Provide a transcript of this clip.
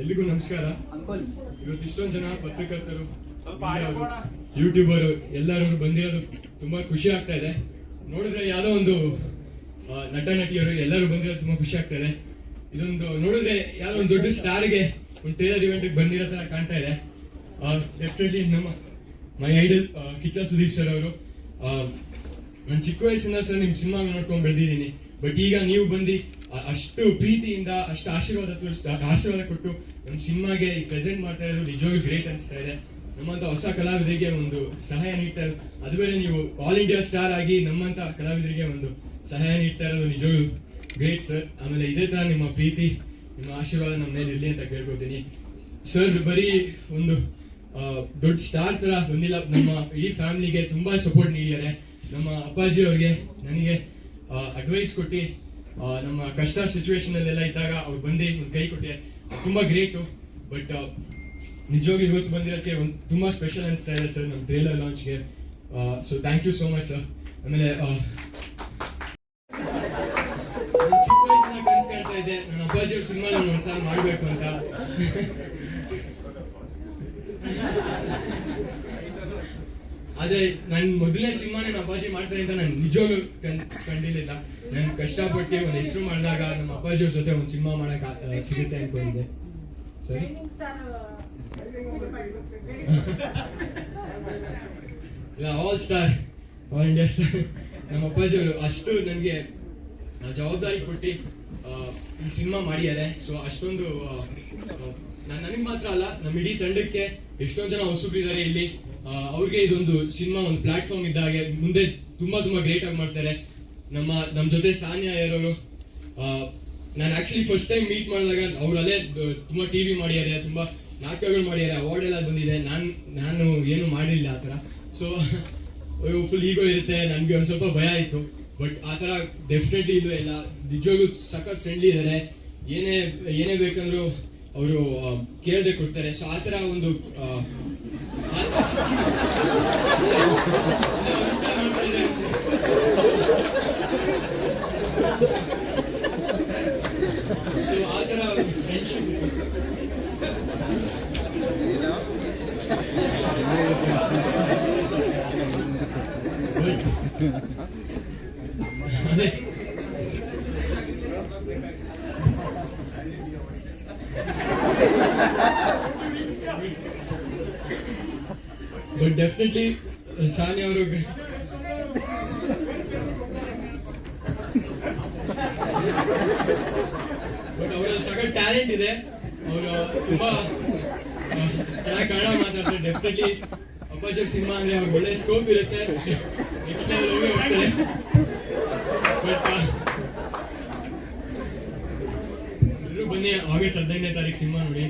ಎಲ್ಲಿಗೂ ನಮಸ್ಕಾರ. ಇವತ್ತು ಇಷ್ಟೊಂದು ಜನ ಪತ್ರಕರ್ತರು ಯೂಟ್ಯೂಬರ್ ಎಲ್ಲರೂ ಬಂದಿರೋದು ತುಂಬಾ ಖುಷಿ ಆಗ್ತಾ ಇದೆ. ನೋಡಿದ್ರೆ ಯಾವುದೋ ಒಂದು ನಟ ನಟಿಯರು ಎಲ್ಲರೂ ಬಂದಿರೋದು ತುಂಬಾ ಖುಷಿ ಆಗ್ತಾ ಇದೆ. ಇದೊಂದು, ನೋಡಿದ್ರೆ ಯಾವ್ದೋ ಒಂದು ದೊಡ್ಡ ಸ್ಟಾರ್ಗೆ ಒಂದು ಟೇಲರ್ ಇವೆಂಟ್ ಬಂದಿರೋ ತರ ಕಾಣ್ತಾ ಇದೆ. ಡೆಫಿನೆಟ್ಲಿ ನಮ್ಮ my idol Kichcha Sudeep sir ಅವರು. ನಾನು ಚಿಕ್ಕ ವಯಸ್ಸಿಂದ ಸರ್ ನಿಮ್ಮ ಸಿನಿಮಾ ನೋಡ್ಕೊಂಡು ಬೆಳೆದಿದ್ದೀನಿ. ಬಟ್ ಈಗ ನೀವು ಬಂದು ಅಷ್ಟು ಪ್ರೀತಿಯಿಂದ, ಅಷ್ಟು ಆಶೀರ್ವಾದ ತೋರಿಸ್ ಆಶೀರ್ವಾದ ಕೊಟ್ಟು ನಮ್ಮ ಸಿನಿಮಾಗೆ ಪ್ರೆಸೆಂಟ್ ಮಾಡ್ತಾ ಇರೋದು ನಿಜವಾಗ್ಲೂ ಗ್ರೇಟ್ ಅನಿಸ್ತಾ ಇದೆ. ನಮ್ಮಂತ ಹೊಸ ಕಲಾವಿದರಿಗೆ ಒಂದು ಸಹಾಯ ನೀಡ್ತಾ ಇರೋದು. ಅದು ಬೇರೆ ನೀವು ಆಲ್ ಇಂಡಿಯಾ ಸ್ಟಾರ್ ಆಗಿ ನಮ್ಮಂತ ಕಲಾವಿದರಿಗೆ ಒಂದು ಸಹಾಯ ನೀಡ್ತಾ ಇರೋದು ನಿಜವಾಗ್ಲೂ ಗ್ರೇಟ್ ಸರ್ ಆಮೇಲೆ ಇದೇ ಥರ ನಿಮ್ಮ ಪ್ರೀತಿ, ನಿಮ್ಮ ಆಶೀರ್ವಾದ ನಮ್ಮ ಮೇಲೆ ಇರಲಿ ಅಂತ ಕೇಳ್ಕೊತೀನಿ. ಸರ್ ಬರೀ ಒಂದು ದೊಡ್ಡ ಸ್ಟಾರ್ ತರ ಬಂದಿಲ್ಲ. ನಮ್ಮ ಈ ಫ್ಯಾಮಿಲಿಗೆ ತುಂಬಾ ಸಪೋರ್ಟ್ ನೀಡಿದ್ದಾರೆ. ನಮ್ಮ ಅಪ್ಪಾಜಿ ಅವ್ರಿಗೆ ನನಗೆ ಅಡ್ವೈಸ್ ಕೊಟ್ಟು ನಮ್ಮ ಕಷ್ಟ ಸಿಚುವೇಶನಲ್ಲೆಲ್ಲ ಇದ್ದಾಗ ಅವ್ರು ಬಂದು ಒಂದು ಕೈ ಕೊಟ್ಟೆ. ತುಂಬಾ ಗ್ರೇಟು ಬಟ್ ನಿಜವಾಗಿ ಇವತ್ತು ಬಂದಿರೋಕ್ಕೆ ಒಂದು ತುಂಬಾ ಸ್ಪೆಷಲ್ ಅನಿಸ್ತಾ ಇದೆ ಸರ್ ನಮ್ಮ trailer ಲಾಂಚ್ಗೆ so thank you so much sir ಆಮೇಲೆ ಚಿಕ್ಕ ವಯಸ್ಸಿನ ಕನ್ಸ್ ಕಾಣ್ತಾ ಇದ್ದೆ. ನನ್ನ ಅಪ್ಪಾಜಿ ಅವ್ರ ನಾನು ಒಂದ್ಸಲ ಮಾಡಬೇಕು ಅಂತ. ಆದ್ರೆ ನನ್ ಮೊದಲನೇ ಸಿನಿಮಾನೇ ನಮ್ಮ ಅಪ್ಪಾಜಿ ಮಾಡ್ತಾರೆ ಅಂತ ನಾನು ನಿಜವಾಗ್ಲೂ ಕನ್ಸ್ ಕಂಡಿರ್ಲಿಲ್ಲ. ನಾನು ಕಷ್ಟಪಟ್ಟು ಒಂದು ಹೆಸರು ಮಾಡಿದಾಗ ನಮ್ಮ ಅಪ್ಪಾಜಿ ಅವ್ರ ಜೊತೆ ಒಂದು ಸಿನಿಮಾ ಮಾಡಕ್ ಸಿಗುತ್ತೆ ಅನ್ಕೊಂಡಿದ್ದೆ. ಸರಿ? ಇಲ್ಲ all star all India star ನಮ್ಮ ಅಪ್ಪಾಜಿ ಅವರು ಅಷ್ಟು ನನಗೆ ಜವಾಬ್ದಾರಿ ಕೊಟ್ಟು ಈ ಸಿನಿಮಾ ಮಾಡಿದ್ದಾರೆ. ಸೊ ಅಷ್ಟೊಂದು ನಾನು, ನನಗೆ ಮಾತ್ರ ಅಲ್ಲ ನಮ್ಮ ಇಡೀ ತಂಡಕ್ಕೆ ಎಷ್ಟೊಂದು ಜನ ಹೊಸಬ್ರಿದ್ದಾರೆ ಇಲ್ಲಿ. ಅವ್ರಿಗೆ ಇದೊಂದು ಸಿನಿಮಾ ಒಂದು ಪ್ಲಾಟ್ಫಾರ್ಮ್ ಇದ್ದ ಹಾಗೆ ಮುಂದೆ ತುಂಬಾ ತುಂಬಾ ಗ್ರೇಟ್ ಆಗಿ ಮಾಡ್ತಾರೆ. ನಮ್ಮ ನಮ್ಮ ಜೊತೆ ಸಾನ್ಯಾ ಇರೋರು ನಾನು ಆಕ್ಚುಲಿ ಫಸ್ಟ್ ಟೈಮ್ ಮೀಟ್ ಮಾಡಿದಾಗ ಅವರಲ್ಲೇ ತುಂಬ ಟಿ ಟಿವಿ ಮಾಡಿದ್ದಾರೆ, ತುಂಬಾ ನಾಟಕಗಳು ಮಾಡಿದ್ದಾರೆ ಅವಾರ್ಡ್ ಎಲ್ಲ ಬಂದಿದೆ. ನಾನು ನಾನು ಏನು ಮಾಡಿಲ್ಲ ಆ ಥರ. ಸೊ ಫುಲ್ ಈಗೋ ಇರುತ್ತೆ. ನನಗೆ ಒಂದು ಸ್ವಲ್ಪ ಭಯ ಆಯಿತು. ಬಟ್ ಆ ಥರ ಡೆಫಿನೆಟ್ಲಿ ಇಲ್ಲೂ ಇಲ್ಲ. ನಿಜವಾಗ್ಲೂ ಸಖತ್ ಫ್ರೆಂಡ್ಲಿ ಇದ್ದಾರೆ ಏನೇ ಏನೇ ಬೇಕಂದ್ರು ಅವರು ಕೇಳದೆ ಕೊಡ್ತಾರೆ. ಸೊ ಆ ಥರ ಒಂದು ಸೊ ಆ ಥರ ಫ್ರೆಂಡ್ಶಿಪ್ ಅದೇ ಬಟ್ ಡೆಫಿನೆಟ್ಲಿ ಸಾನಿ ಅವರು ಬಟ್ ಅವರಲ್ಲಿ ಸಖತ್ ಟ್ಯಾಲೆಂಟ್ ಇದೆ ಅವರು ತುಂಬಾ ಚೆನ್ನಾಗಿ ಕನ್ನಡ ಮಾತಾಡ್ತಾರೆ ಡೆಫಿನೆಟ್ಲಿ ಅಪ್ಪಾಜಿ ಸಿನಿಮಾ ಅಂದ್ರೆ ಅವ್ರಿಗೆ ಒಳ್ಳೆ ಸ್ಕೋಪ್ ಇರುತ್ತೆ ನೆಕ್ಸ್ಟ್ ಲೆವೆಲ್ ಹೋಗಿ ಹೋಗ್ತಾರೆ ಬಟ್ ಎಲ್ಲರೂ ಬನ್ನಿ ಆಗಸ್ಟ್ ಹದಿನೈದನೇ ತಾರೀಕು ಸಿನಿಮಾ ನೋಡಿ.